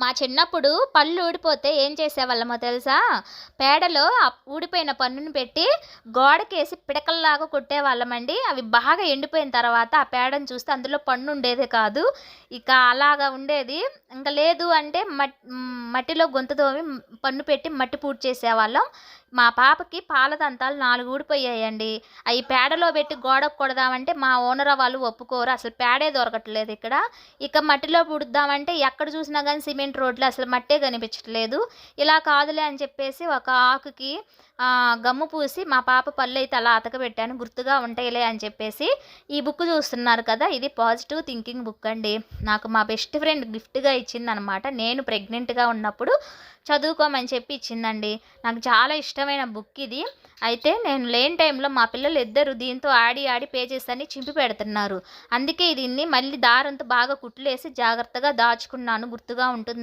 మా చిన్నప్పుడు పళ్ళు ఊడిపోతే ఏం చేసేవాళ్ళమో తెలుసా? పేడలో ఊడిపోయిన పన్నుని పెట్టి గోడకేసి పిడకల్లాగా కొట్టేవాళ్ళమండి. అవి బాగా ఎండిపోయిన తర్వాత ఆ పేడను చూస్తే అందులో పన్ను ఉండేదే కాదు. ఇక అలాగా ఉండేది. ఇంకా లేదు అంటే మట్ మట్టిలో గొంతు తోమి పన్ను పెట్టి మట్టి పూడ్చేసేవాళ్ళం. చేసేవాళ్ళం మా పాపకి పాల దంతాలు నాలుగు ఊడిపోయాయండి. అవి పేడలో పెట్టి గోడకు కొడదామంటే మా ఓనర్ వాళ్ళు ఒప్పుకోరు. అసలు పేడే దొరకట్లేదు ఇక్కడ. ఇక మట్టిలో పుడుద్దామంటే ఎక్కడ చూసినా కానీ సిమెంట్ రోడ్లు అసలు మట్టే కనిపించట్లేదు. ఇలా కాదులే అని చెప్పేసి ఒక ఆకుకి గమ్ము పూసి మా పాప పళ్ళు అయితే అలా అతకబెట్టాను గుర్తుగా ఉంటాయిలే అని చెప్పేసి ఈ బుక్ చూస్తున్నారు కదా ఇది పాజిటివ్ థింకింగ్ బుక్ అండి. నాకు మా బెస్ట్ ఫ్రెండ్ గిఫ్ట్గా ఇచ్చిందనమాట. నేను ప్రెగ్నెంట్గా ఉన్నప్పుడు చదువుకోమని చెప్పి ఇచ్చిందండి. నాకు చాలా ఇష్టమైన బుక్ ఇది. అయితే నేను లేని టైంలో మా పిల్లలు ఇద్దరు దీంతో ఆడి ఆడి పేజెస్ అని చింపి పెడుతున్నారు. అందుకే దీన్ని మళ్ళీ దారంతో బాగా కుట్లేసి జాగ్రత్తగా దాచుకున్నాను. గుర్తుగా ఉంటుంది.